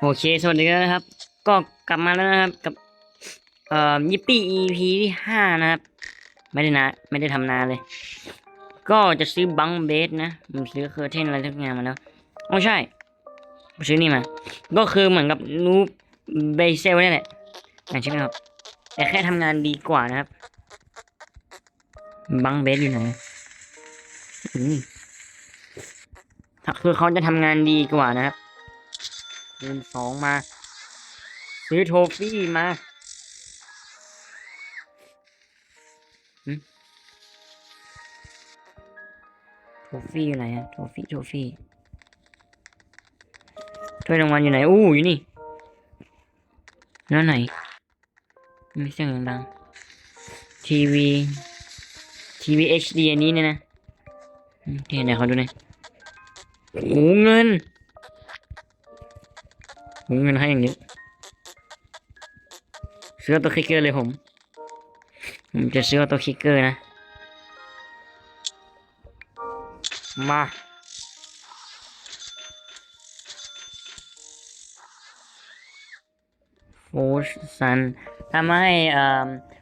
โอเค สวัสดีนะครับ ก็กลับมาแล้วนะครับกับเอ่อยิปปี้ EP ที่ห้านะครับ ไม่ได้นะไม่ได้ทำนานเลย ก็จะซื้อบังเบสนะผมซื้อเคอร์เทนอะไรทุกอย่างมาแล้วโอ้ใช่ผมซื้อนี่มา ก็คือเหมือนกับนูเบเซลนี่แหละอ่านใช่ไหมครับ แต่แค่ทำงานดีกว่านะครับ บังเบสอยู่ไหนคือเขาจะทำงานดีกว่านะครับ คูณสองมา ซื้อโทฟี่มาโทฟี่อยู่ไหนอะโทฟี่ โทฟี่ถ้วยรางวัลอยู่ไหน อู้ อยู่นี่ แล้วไหนไม่เสียงดังทีวีทีวี HD อันนี้เนี่ยนะอืมเห็นไหนเขาดูหน่อยโอ้เงิน ผมเงินให้อย่างนี้ซื้อตัวคลิกเกอร์เลยผม ผมจะซื้อตัวคลิกเกอร์นะ มาโฟสันทำให้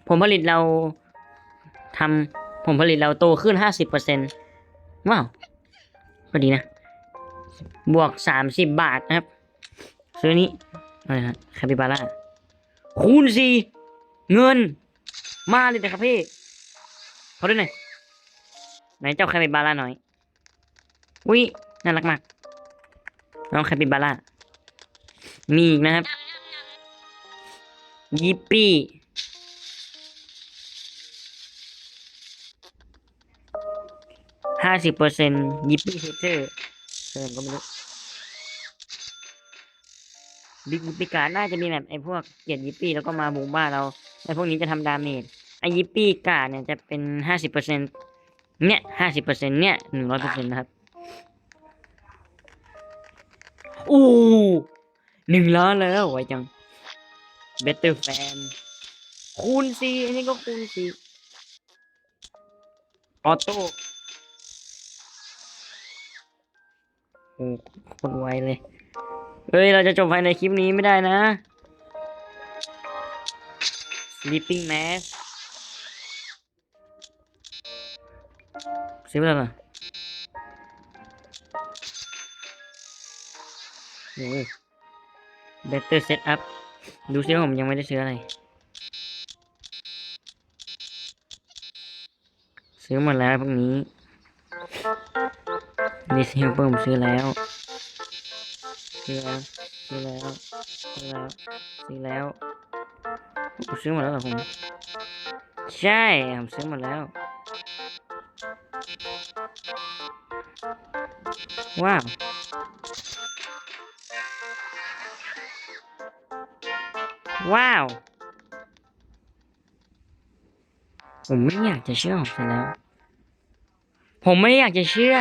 ผลผลิตเราทำผลผลิตเราโตขึ้นห้าสิบเปอร์เซ็นว้าวก็ดีนะ บวกสามสิบบาทนะครับ ซื้อนี้อะไรนะแคปิบาร่าคูณสี่เงิน มาเลยนะครับพี่เขาด้วยหน่อยไหนเจ้าแคปิบาร่าหน่อยอุ้ยน่ารักมากน้องแคปิบาร่ามีอีกนะครับยิปปี้ห้าสิบเปอร์เซ็นต์ยิปปี้เฮเตอร์เพิ่มก็ไม่รู้ บิ๊กยิปการน่าจะมีแบบไอ้พวกเกียรติยิปปี้แล้วก็มาบุกบ้านเราไอ้พวกนี้จะทำดาเมจไอ้ยิปปี้กาดเนี่ยจะเป็นห้าสิบเปอร์เซ็นเนี่ยห้าสิบเปอร์เซ็นเนี่ยหนึ่งร้อยเปอร์เซ็นนะครับอู้หนึ่งล้านแล้วไวจัง Better Fan คูณสี่อันนี้ก็คูณสี่ออโต้ คนไวเลย เฮ้ย เราจะจบภายในคลิปนี้ไม่ได้นะ Sleeping Mask ซื้อไปแล้วเหรอโอ้ย Better Setup ดูซิว่าผมยังไม่ได้ซื้ออะไร ซื้อหมดแล้วพวกนี้ Miss Helper ผมซื้อแล้ว ซื้อแล้ว ซื้อแล้ว ซื้อแล้ว ซื้อแล้วผมซื้อมดแล้วเหรอผม ใช่ ผมซื้อมดแล้ว ว้าวว้าว ผมไม่อยากจะเชื่อผมซะแล้ว ผมไม่อยากจะเชื่อ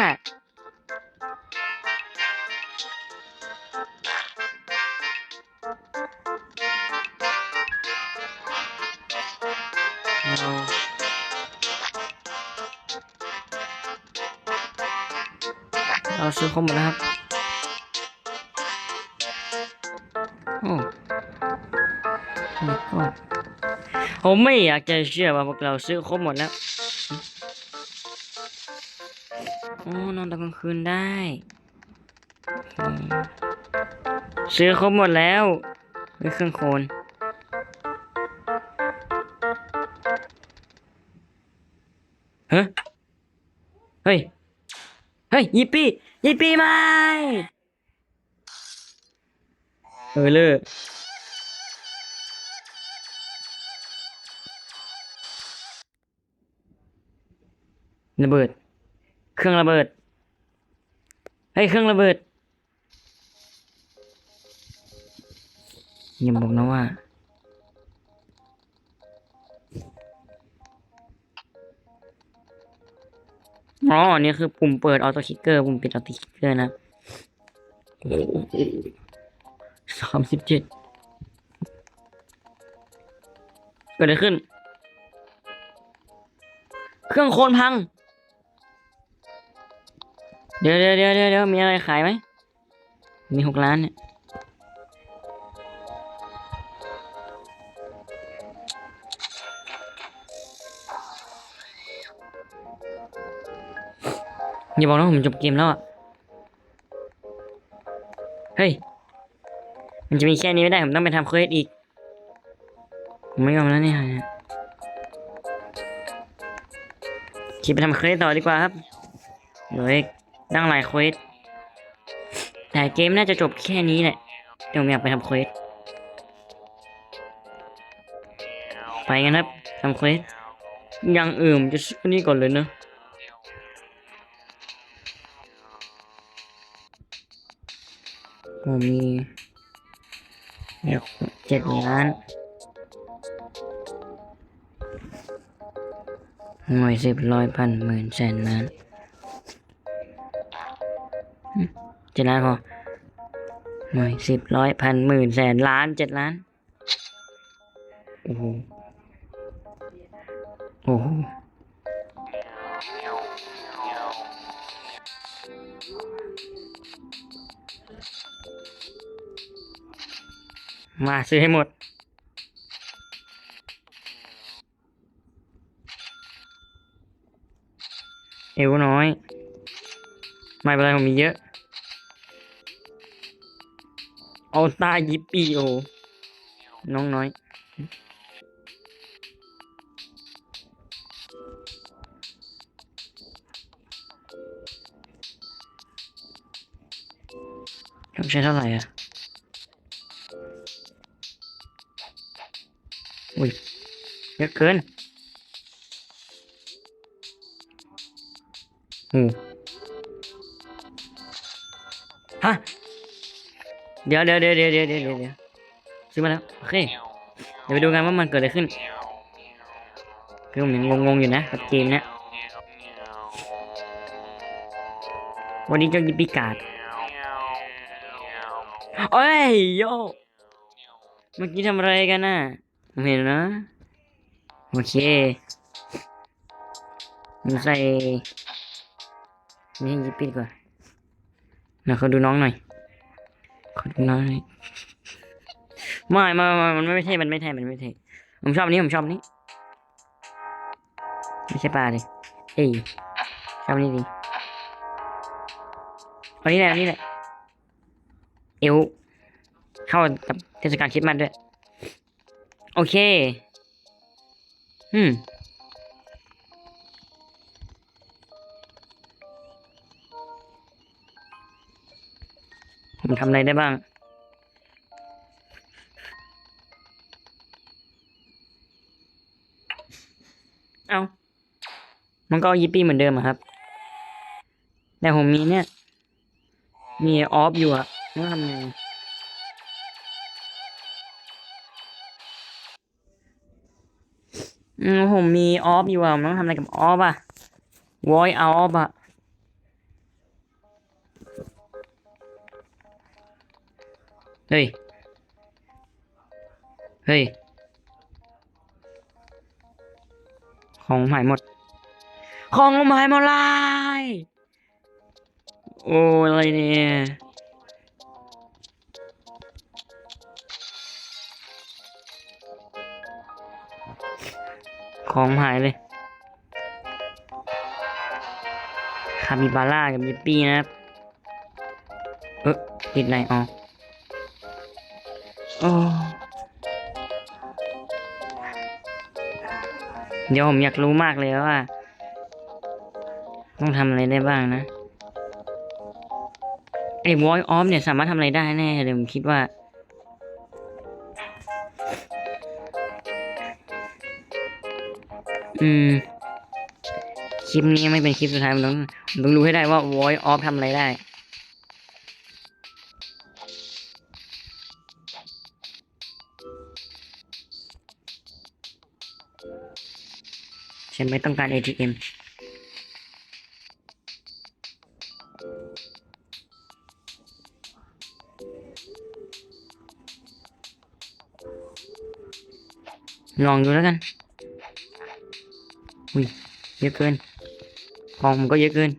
เราซื้อครบหมดแล้วครับโอ้ไม่ก็ผมไม่อยากจะเชื่อว่าพวกเราซื้อครบหมดแล้วโอ้นอนตอนกลางคืนได้ ซื้อครบหมดแล้วไม่เครื่องโคน ฮ้ยยิปปี้ยิปปี้ไม่เออเลิกระเบิด เครื่องระเบิดเฮ้ยเครื่องระเบิดอย่าบอกนะว่า อ๋ออันนี้คือปุ่มเปิดออโต้คิกเกอร์ปุ่มปิดออโต้คิกเกอร์นะสามสิบเจ็ดเกิดอะไรขึ้น เครื่องโคนพัง เดี๋ยวเดี๋ยวเดี๋ยวเดี๋ยวมีอะไรขายไหม มีหกล้านเนี่ย อย่าบอกนะผมจบเกมแล้วอะ เฮ้ย มันจะมีแค่นี้ไม่ได้ ผมต้องไปทำเควสอีก ผมไม่ยอมแล้วเนี่ยคิดไปทำเควสต่อดีกว่าครับเหลืออีกตั้งหลายเควสแต่เกมน่าจะจบแค่นี้แหละเดี๋ยวผมอยากไปทำเควสไปกันครับทำเควสยังอื่มจะซื้อนี่ก่อนเลยเนอะ ผมมีเดี๋ยวเจ็ดล้านหน่วยสิบร้อยพันหมื่นแสนล้านเจ็ดล้านพอหน่วยสิบร้อยพันหมื่นแสนล้านเจ็ดล้าน โอ้โห โอ้โห มาซื้อให้หมด เอวน้อย ไม่เป็นไรผมมีเยอะ เอาตายิปปี้โอ น้องน้อย ต้องใช้เท่าไหร่อะ อุ้ยเยอะเกินโอ้ฮะ เดี๋ยวเดี๋ยวเดี๋ยวเดี๋ยวเดี๋ยวเดี๋ยวเดี๋ยวซื้อมาแล้วโอเค เดี๋ยวไปดูกันว่ามันเกิดอะไรขึ้น คือผมยังงงๆอยู่นะกับเกมเนี้ยวันนี้เจ้ายิปปี้การ์ดเอ้ยโยเมื่อกี้ทำอะไรกันน่ะ เห็นนะ โอเคผมใส่นี่ยิปปี้ดีกว่าเดี๋ยวเขาดูน้องหน่อยเขอดูน้องหน่อยไม่ไม่ไม่มันไม่เท่มันไม่เท่มันไม่เท่ผมชอบนี้ผมชอบนี้ไม่ใช่ปลาเลยเอ้ยชอบนี้ดีอานี้แหละเอานี้แหละเอวเข้ากับเทศกาลคริสต์มาสด้วย โอเค อืม ผมทำอะไรได้บ้าง เอา มันก็ยิปปี้เหมือนเดิมอะครับ แต่ผมมีเนี่ย มีออฟอยู่อะต้องทำไง อืมผมมีออฟอยู่อะผมต้องทำอะไรกับออฟอะวอยเอาออฟอะเฮ้ย เฮ้ย ของหายหมด ของหายหมดเลยโอ้อะไรเนี่ย ของหายเลยคาบิบาร่ากับยิปปี้นะครับ เออติดไหนอ๋อเดี๋ยวผมอยากรู้มากเลยว่า ต้องทำอะไรได้บ้างนะไอ้ voice off เนี่ยสามารถทำอะไรได้แน่เลยผมคิดว่า อืม คลิปนี้ไม่เป็นคลิปสุดท้ายผมต้องต้องรู้ให้ได้ว่า voice off ทำอะไรได้ฉันไม่ต้องการ ATM ลองดูแล้วกัน อุ้ยเยอะเกินของผมก็เยอะเกิน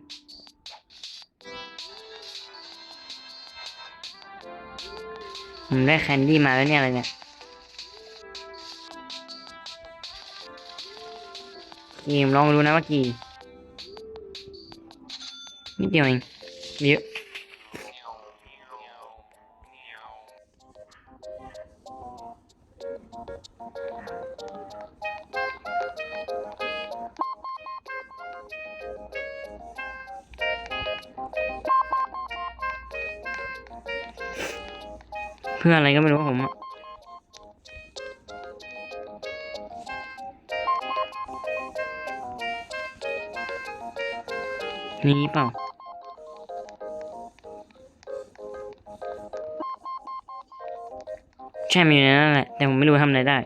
ผมได้แคนดี้มาแล้วเนี่ยอะไรเนี่ยกี่ผมลองดูนะว่ากี่นิดเดียวเองเยอะ พื่ออะไรก็ไม่รู้ผมอะนี่เปล่า ใช่มีอยู่ในนั้นแหละ แต่ผมไม่รู้ทำอะไรได้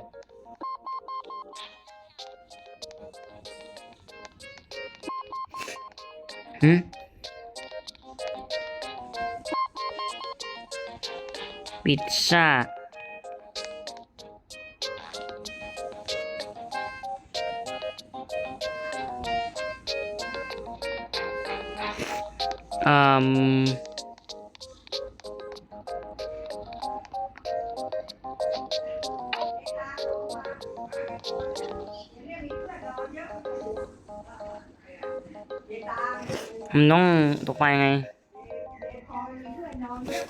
หืม พิซซ่าอืมผมต้องตกไปยังไง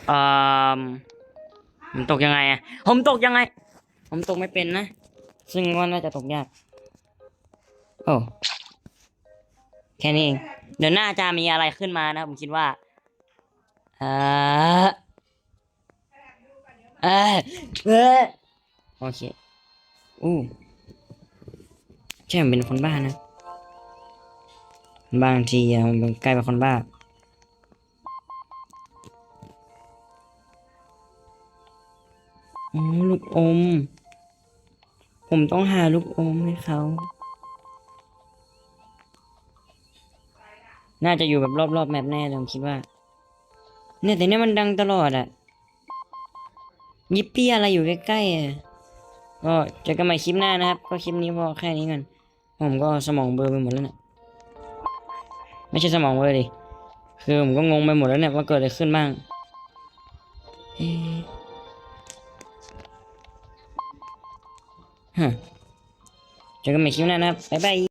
อืม ผมตกยังไงอะผมตกยังไง ผมตกไม่เป็นนะ ซึ่งว่าน่าจะตกยาก โอ้ แค่นี้เอง เดี๋ยวน่าจะมีอะไรขึ้นมานะ ผมคิดว่า เออเออเออโอเค อู้ใช่ผมเป็นคนบ้านะ บางทีอะผมใกล้เป็นคนบ้า อ๋อลูกอม ผมต้องหาลูกอมให้เขา น่าจะอยู่แบบรอบๆแมปแน่เลยผมคิดว่า เนี่ยแต่เนี่ยมันดังตลอดอะยิปปี้อะไรอยู่ใกล้ๆอะก็เจอกันใหม่คลิปหน้านะครับ ก็คลิปนี้พอแค่นี้กัน ผมก็สมองเบลอไปหมดแล้วเนี่ยไม่ใช่สมองเบลอดิ คือผมก็งงไปหมดแล้วเนี่ยว่าเกิดอะไรขึ้นบ้าง เอ๊ะฮะเจอกั